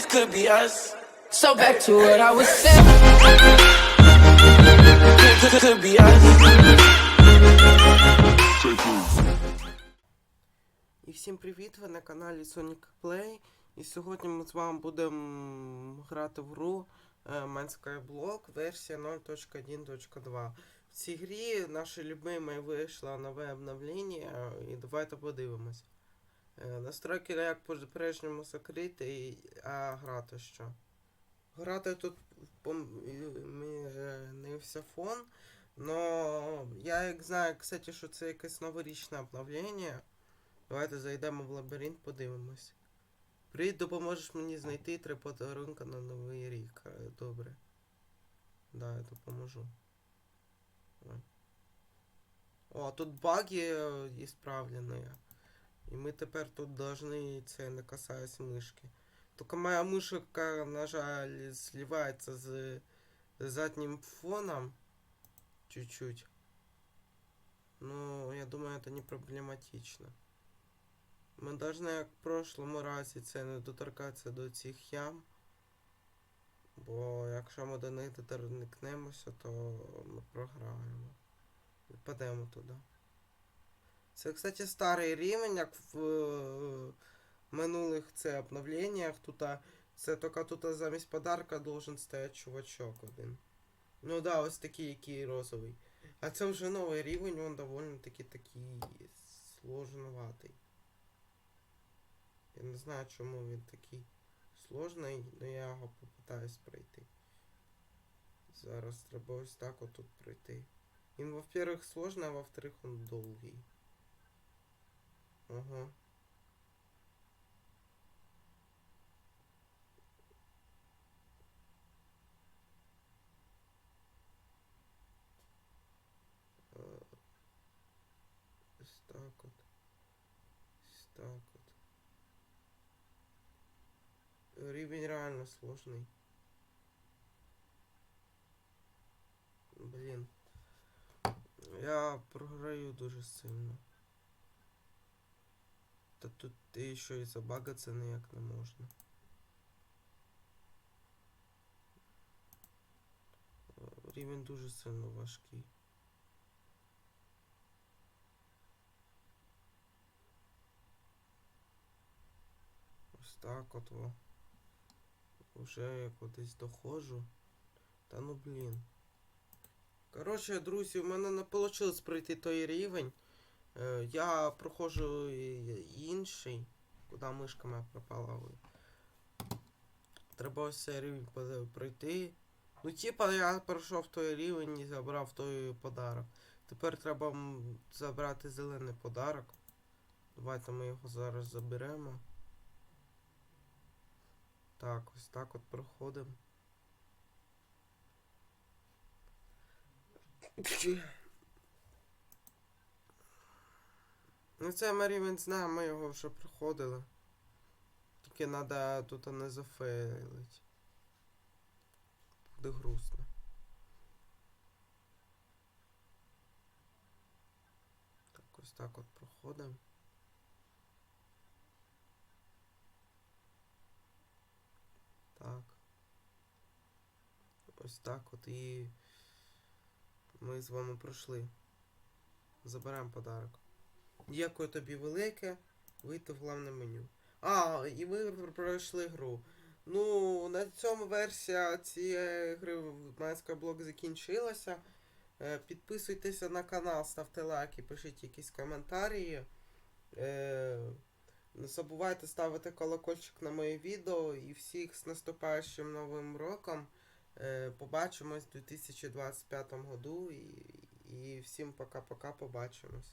this could be us. So back to what I was saying. Could, could be us. І всім привіт! Ви на каналі Sonic Play. І сьогодні ми з вами будемо грати в гру е, Man's Skyblock версія 0.1.2. В цій грі наше любиме вийшло нове обновлення, і давайте подивимось. Е, Настройки як по-прежньому закриті, а грати що? Грати тут пом- і- ми, не все фон, но я як знаю, кстати, що це якесь новорічне обновлення. Давайте зайдемо в лабіринт, подивимось. Привіт, допоможеш мені знайти три подарунка на новий рік. Е, Добре. Да, я допоможу. О, тут баги е, ісправлені. І ми тепер тут должны, це не касаясь мишки. Тільки моя мишка, на жаль, сливається з заднім фоном. Чуть-чуть. Ну, я думаю, это не проблематично. Ми должны, як в прошлому разі, це не доторкатися до цих ям. Бо якщо ми до них доторкнемося, то ми програємо. І падемо туди. Це, кстати, старий рівень, як в е, минулих це обновленнях. Тут, це тільки тут замість подарка должен стояти чувачок один. Ну да, ось такий, який розовий. А це вже новий рівень, він доволі таки такий сложноватий. Я не знаю, чому він такий сложний, але я його попитаюсь пройти. Зараз треба ось так отут пройти. Він, во-первых, сложний, а во-вторых, він довгий. Ага. Е, Ось так от. Так от. Рівень реально сложний. Блін. Я програю дуже сильно. Та тут і ще і забагатися ніяк не можна. Рівень дуже сильно важкий. Ось так от во. Уже я кудись доходжу. Та ну блін. Коротше, друзі, у мене не вийшло пройти той рівень. Е, я проходжу інший. Куди мишка моя пропала? Треба ось цей рівень пройти. Ну, типа, я пройшов той рівень і забрав той подарок. Тепер треба забрати зелений подарок. Давайте ми його зараз заберемо. Так, ось так от проходимо. Ну це ми рівень знає, ми його вже проходили. Тільки треба тут не зафейлить. Буде грустно. Так, ось так от проходимо. Так. Ось так от і ми з вами пройшли. Заберемо подарок. Дякую тобі велике. Вийти в головне меню. А, і ми пройшли гру. Ну, на цьому версія цієї гри в Блок закінчилася. Е, Підписуйтеся на канал, ставте лайки, пишіть якісь коментарі. Е, Не забувайте ставити колокольчик на моє відео і всіх з наступаючим новим роком. Е, Побачимось у 2025 году і, і всім пока-пока побачимось.